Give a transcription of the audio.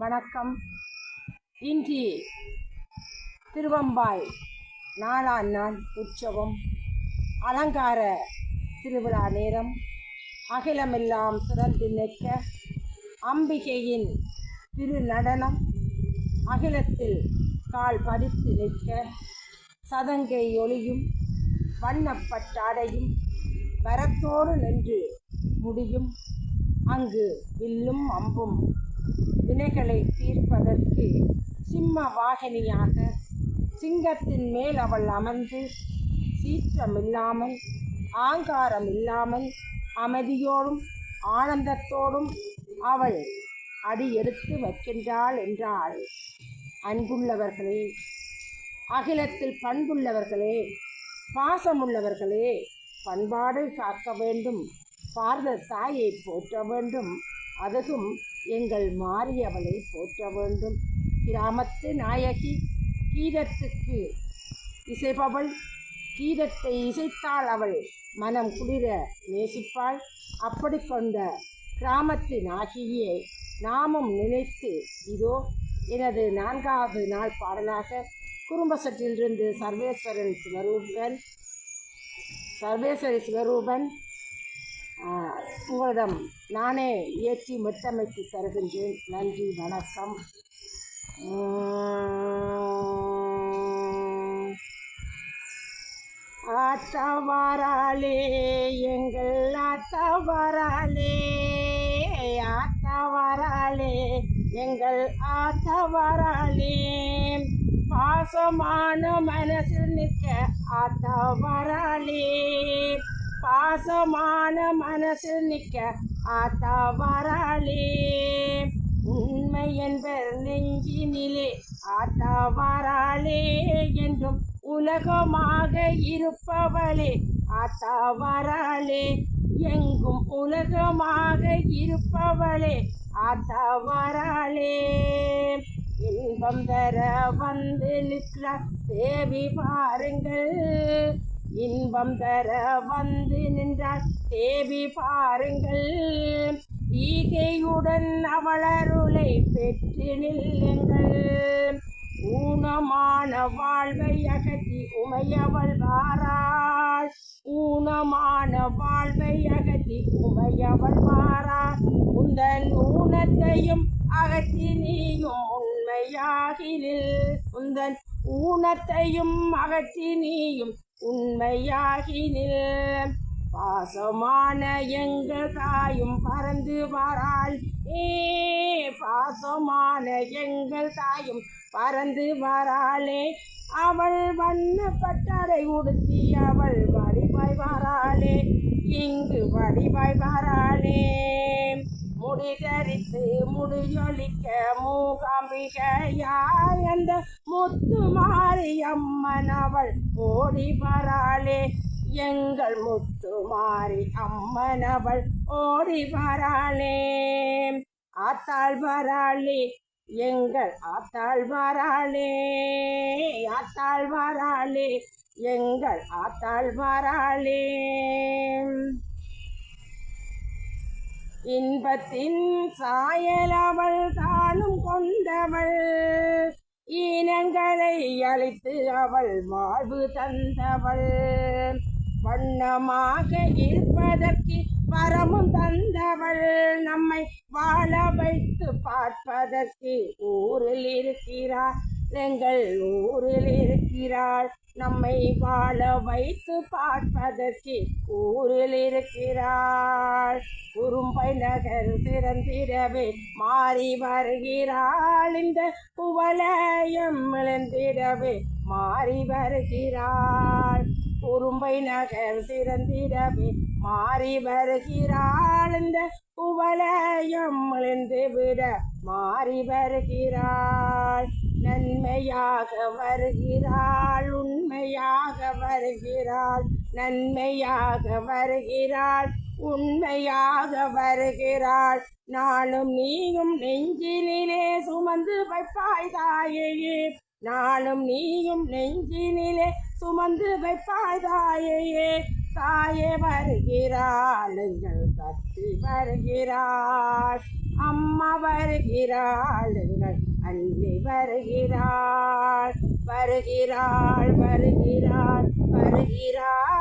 வணக்கம். இன்றி திருவம்பாய் நாலாம் நாள் உற்சவம். அலங்கார திருவிழா நேரம். அகிலமெல்லாம் சிறந்து நிற்க அம்பிகையின் திரு நடனம் அகிலத்தில் கால் பதித்து நிற்க சதங்கை ஒளியும் வண்ணப்பட்டாடையும் வரத்தோடு நின்று முடியும். அங்கு வில்லும் அம்பும் வினைகளை தீர்ப்பதற்கு சிம்ம வாகினியாக சிங்கத்தின் மேல் அவள் அமர்ந்து சீற்றமில்லாமல் ஆங்காரம் இல்லாமல் அமைதியோடும் ஆனந்தத்தோடும் அவள் அடி எடுத்து வைக்கின்றாள் என்றால் அன்புள்ளவர்களே அகிலத்தில் பண்புள்ளவர்களே பாசமுள்ளவர்களே பண்பாடு காக்க வேண்டும் பாரத தாயை போற்ற வேண்டும் அதுவும் எங்கள் மாரியவளை போற்ற வேண்டும். கிராமத்து நாயகி கீதத்துக்கு இசைப்பவள். கீதத்தை இசைத்தாள் அவள். மனம் குளிர நேசிப்பாள். அப்படி கொண்ட கிராமத்து நாயகியை நாமும் நினைத்து இதோ எனது நான்காவது நாள் பாடலாக குறும்பசற்றிலிருந்து சர்வேஸ்வரன் சிவரூபன் சர்வேஸ்வரி சிவரூபன் உங்களிடம் நானே இயற்றி மெட்டமைத்து தருகின்றேன் நன்றி வணக்கம் உம். எங்கள் ஆத்தவராளே ஆத்தவராளே எங்கள் ஆத்தவராளே பாசமான மனசில் நிற்க ஆத்தவராளே பாசமான மனசில் நிற்க ஆத்தவராளே. உண்மை என்பர் நெஞ்சினிலே ஆத்தா வராளே என்றும் உலகமாக இருப்பவளே ஆத்தா வராளே எங்கும் உலகமாக இருப்பவளே ஆத்தா வராளே இன்பம் தர வந்து நிற்கிறார் தேவி பாருங்கள். இன்பம் தர வந்து நின்றார். தேவி பாருங்கள். ஈகையுடன் அவளருளை பெற்று நில்லுங்கள். ஊனமான வாழ்வை அகத்தி உமையவள் வாராள். ஊனமான வாழ்வை அகத்தி உமையவள் வாராள். உந்தன் ஊனத்தையும் அகத்தி நீயும் உண்மையாகினில். உந்தன் ஊனத்தையும் அகற்றி நீயும் உண்மையாகினில் பாசமான எங்கள் தாயும் பறந்து வராள். ஏ பாசமான எங்கள் தாயும் பறந்து வராளே. அவள் வண்ண பட்டாடை உடுத்தி அவள் வடிவாய் வராளே. இங்கு வடிவாய் வராளே. முடி தரித்து முடியொலிக்க மூகாம்பிகையாய் அந்த முத்து மாரியம்மன் அவள் ஓடி வராளே. எங்கள் முத்து மாறி அம்மன் அவள் ஓடி வராளே. ஆத்தாள் வராளே. எங்கள் ஆத்தாள் வராளே. ஆத்தாள் வராளே. எங்கள் ஆத்தாள் வராளே. இன்பத்தின் சாயல் அவள் தானும் கொண்டவள். ஈனங்களை அழித்து அவள் வாழ்வு தந்தவள். வண்ணமாக இருப்பதற்கு வரமும் தந்தவள். நம்மை வாழ வைத்து பார்ப்பதற்கு ஊரில் இருக்கிறார். எங்கள் ஊரில் இருக்கிறாள். நம்மை வாழ வைத்து பார்ப்பதற்கு ஊரில் இருக்கிறாள். குறும்பை நகர் சிறந்திடவே மாறி வருகிறாள். இந்த குவலயம் இழந்திடவே மாறி வருகிறாள். குறும்பை நகர் சிறந்திடவே மாறி வருகிறாள். இந்த குவலயம் இழந்து விட மாறி வருகிறாள். நன்மையாக வருகிறாள் உண்மையாக வருகிறாள் நன்மையாக வருகிறாள் உண்மையாக வருகிறாள். நானும் நீயும் நெஞ்சினிலே சுமந்து வைப்பாய் தாயையே நானும் நீயும் நெஞ்சினிலே சுமந்து வைப்பாய் தாயையே தாயே வருகிறாள் எங்கள் சக்தி வருகிறாள். அம்மா வருகிறாள் எங்கள் அன்னி வருகிறாள். வருகிறாள் வருகிறாள் வருகிறாள்.